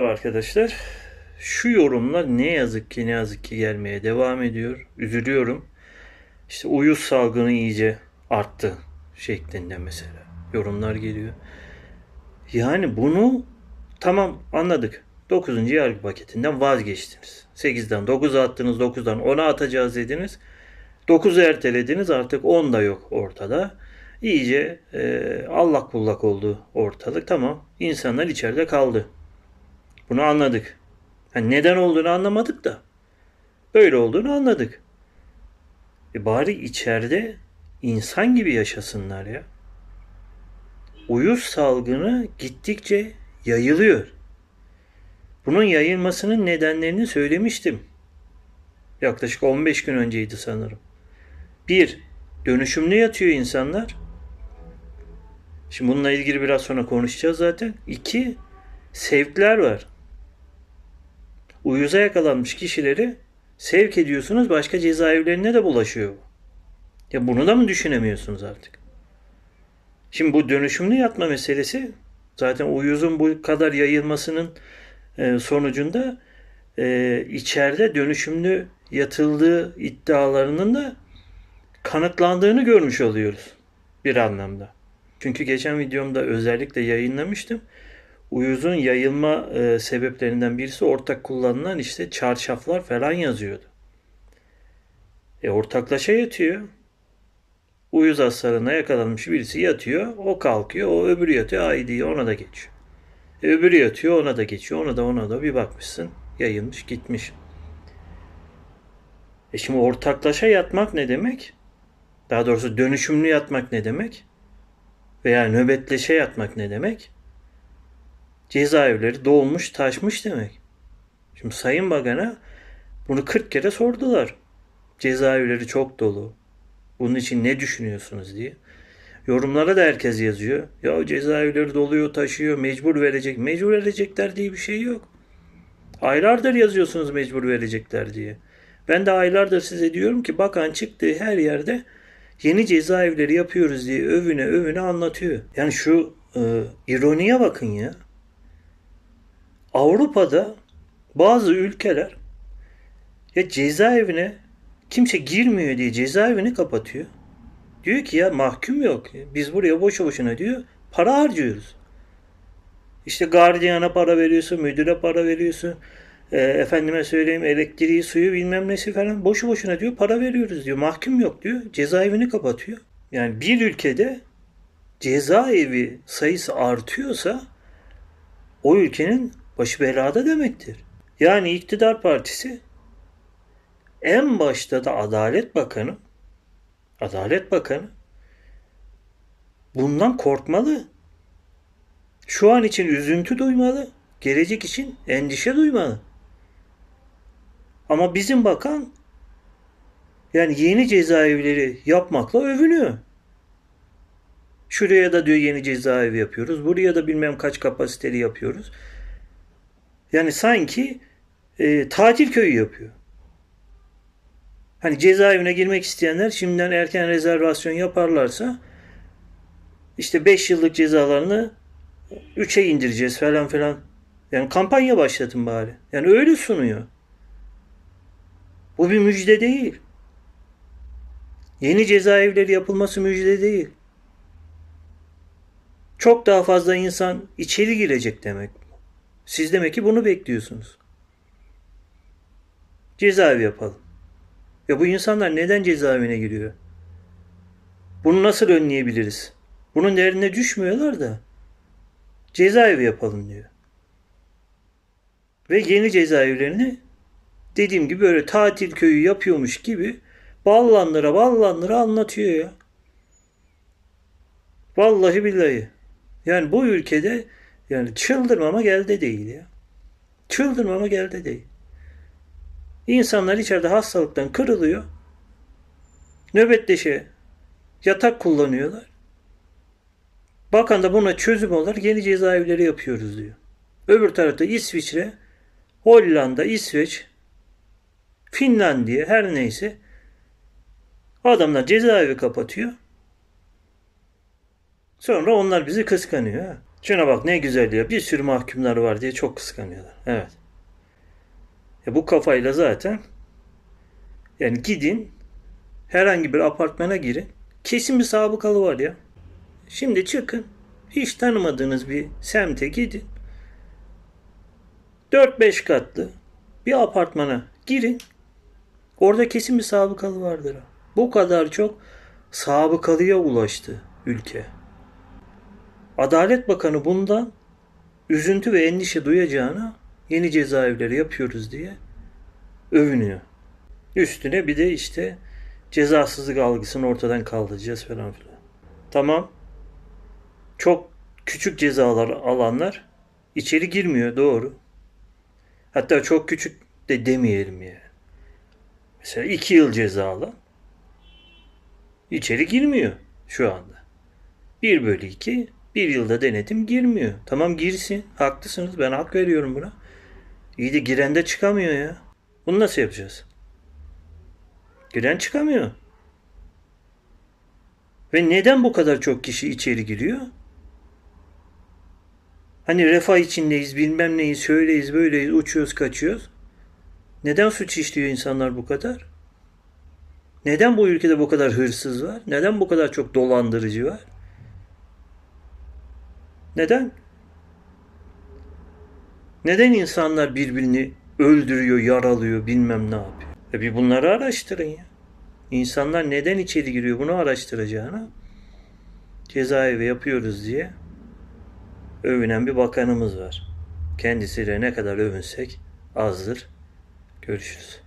Merhaba arkadaşlar. Şu yorumlar ne yazık ki ne yazık ki gelmeye devam ediyor. Üzülüyorum. İşte uyuz salgını iyice arttı şeklinde mesela yorumlar geliyor. Yani bunu tamam anladık. 9. yargı paketinden vazgeçtiniz. 8'den 9'a attınız, 9'dan 10'a atacağız dediniz. 9'u ertelediniz artık 10 da yok ortada. İyice e, allak bullak oldu ortalık. Tamam insanlar içeride kaldı. Bunu anladık. Yani neden olduğunu anlamadık da. Böyle olduğunu anladık. E bari içeride insan gibi yaşasınlar ya. Uyuz salgını gittikçe yayılıyor. Bunun yayılmasının nedenlerini söylemiştim. Yaklaşık 15 gün önceydi sanırım. Bir, dönüşümlü yatıyor insanlar. Şimdi bununla ilgili biraz sonra konuşacağız zaten. İki, sevkler var. Uyuza yakalanmış kişileri sevk ediyorsunuz başka cezaevlerine de bulaşıyor. Ya bunu da mı düşünemiyorsunuz artık? Şimdi bu dönüşümlü yatma meselesi zaten uyuzun bu kadar yayılmasının e, sonucunda e, içeride dönüşümlü yatıldığı iddialarının da kanıtlandığını görmüş oluyoruz bir anlamda. Çünkü geçen videomda özellikle yayınlamıştım. Uyuzun yayılma e, sebeplerinden birisi ortak kullanılan işte çarşaflar falan yazıyordu. E ortaklaşa yatıyor. Uyuz hastalığına yakalanmış birisi yatıyor. O kalkıyor. O öbürü yatıyor. Ay diye ona da geçiyor. E, öbürü yatıyor. Ona da geçiyor. Ona da ona da bir bakmışsın. Yayılmış gitmiş. E şimdi ortaklaşa yatmak ne demek? Daha doğrusu dönüşümlü yatmak ne demek? Veya nöbetleşe yatmak ne demek? Cezaevleri dolmuş taşmış demek. Şimdi Sayın Bakan'a bunu 40 kere sordular. Cezaevleri çok dolu. Bunun için ne düşünüyorsunuz diye. Yorumlara da herkes yazıyor. Ya cezaevleri doluyor, taşıyor, mecbur verecek. Mecbur verecekler diye bir şey yok. Aylardır yazıyorsunuz mecbur verecekler diye. Ben de aylardır size diyorum ki bakan çıktığı her yerde yeni cezaevleri yapıyoruz diye övüne övüne anlatıyor. Yani şu e, ironiye bakın ya. Avrupa'da bazı ülkeler ya cezaevine kimse girmiyor diye cezaevini kapatıyor. Diyor ki ya mahkum yok. Biz buraya boşu boşuna diyor para harcıyoruz. İşte gardiyana para veriyorsun, müdüre para veriyorsun. E, efendime söyleyeyim elektriği, suyu bilmem nesi falan boşu boşuna diyor para veriyoruz diyor. Mahkum yok diyor. Cezaevini kapatıyor. Yani bir ülkede cezaevi sayısı artıyorsa o ülkenin başı belada demektir. Yani iktidar partisi en başta da Adalet Bakanı Adalet Bakanı bundan korkmalı. Şu an için üzüntü duymalı. Gelecek için endişe duymalı. Ama bizim bakan yani yeni cezaevleri yapmakla övünüyor. Şuraya da diyor yeni cezaevi yapıyoruz. Buraya da bilmem kaç kapasiteli yapıyoruz. Yani sanki e, tatil köyü yapıyor. Hani cezaevine girmek isteyenler şimdiden erken rezervasyon yaparlarsa işte 5 yıllık cezalarını 3'e indireceğiz falan filan. Yani kampanya başlatın bari. Yani öyle sunuyor. Bu bir müjde değil. Yeni cezaevleri yapılması müjde değil. Çok daha fazla insan içeri girecek demek. Siz demek ki bunu bekliyorsunuz. Cezaevi yapalım. Ya bu insanlar neden cezaevine giriyor? Bunu nasıl önleyebiliriz? Bunun derine düşmüyorlar da cezaevi yapalım diyor. Ve yeni cezaevlerini dediğim gibi böyle tatil köyü yapıyormuş gibi ballandıra ballandıra anlatıyor ya. Vallahi billahi. Yani bu ülkede yani çıldırmama geldi değil ya. Çıldırmama geldi değil. İnsanlar içeride hastalıktan kırılıyor. Nöbetleşe yatak kullanıyorlar. Bakan da buna çözüm olarak yeni cezaevleri yapıyoruz diyor. Öbür tarafta İsviçre, Hollanda, İsveç, Finlandiya her neyse adamlar cezaevi kapatıyor. Sonra onlar bizi kıskanıyor. Şuna bak ne güzel ya. Bir sürü mahkumlar var diye çok kıskanıyorlar. Evet. E bu kafayla zaten yani gidin herhangi bir apartmana girin. Kesin bir sabıkalı var ya. Şimdi çıkın. Hiç tanımadığınız bir semte gidin. 4-5 katlı bir apartmana girin. Orada kesin bir sabıkalı vardır. Bu kadar çok sabıkalıya ulaştı ülke. Adalet Bakanı bundan üzüntü ve endişe duyacağına yeni cezaevleri yapıyoruz diye övünüyor. Üstüne bir de işte cezasızlık algısını ortadan kaldıracağız falan filan. Tamam. Çok küçük cezalar alanlar içeri girmiyor doğru. Hatta çok küçük de demeyelim yani. Mesela iki yıl ceza alan içeri girmiyor şu anda. 1 bölü 2 bir yılda denetim girmiyor. Tamam girsin. Haklısınız. Ben hak veriyorum buna. İyi de giren de çıkamıyor ya. Bunu nasıl yapacağız? Giren çıkamıyor. Ve neden bu kadar çok kişi içeri giriyor? Hani refah içindeyiz, bilmem neyiz, şöyleyiz, böyleyiz, uçuyoruz, kaçıyoruz. Neden suç işliyor insanlar bu kadar? Neden bu ülkede bu kadar hırsız var? Neden bu kadar çok dolandırıcı var? Neden? Neden insanlar birbirini öldürüyor, yaralıyor, bilmem ne yapıyor? E bir bunları araştırın ya. İnsanlar neden içeri giriyor bunu araştıracağına cezaevi yapıyoruz diye övünen bir bakanımız var. Kendisiyle ne kadar övünsek azdır. Görüşürüz.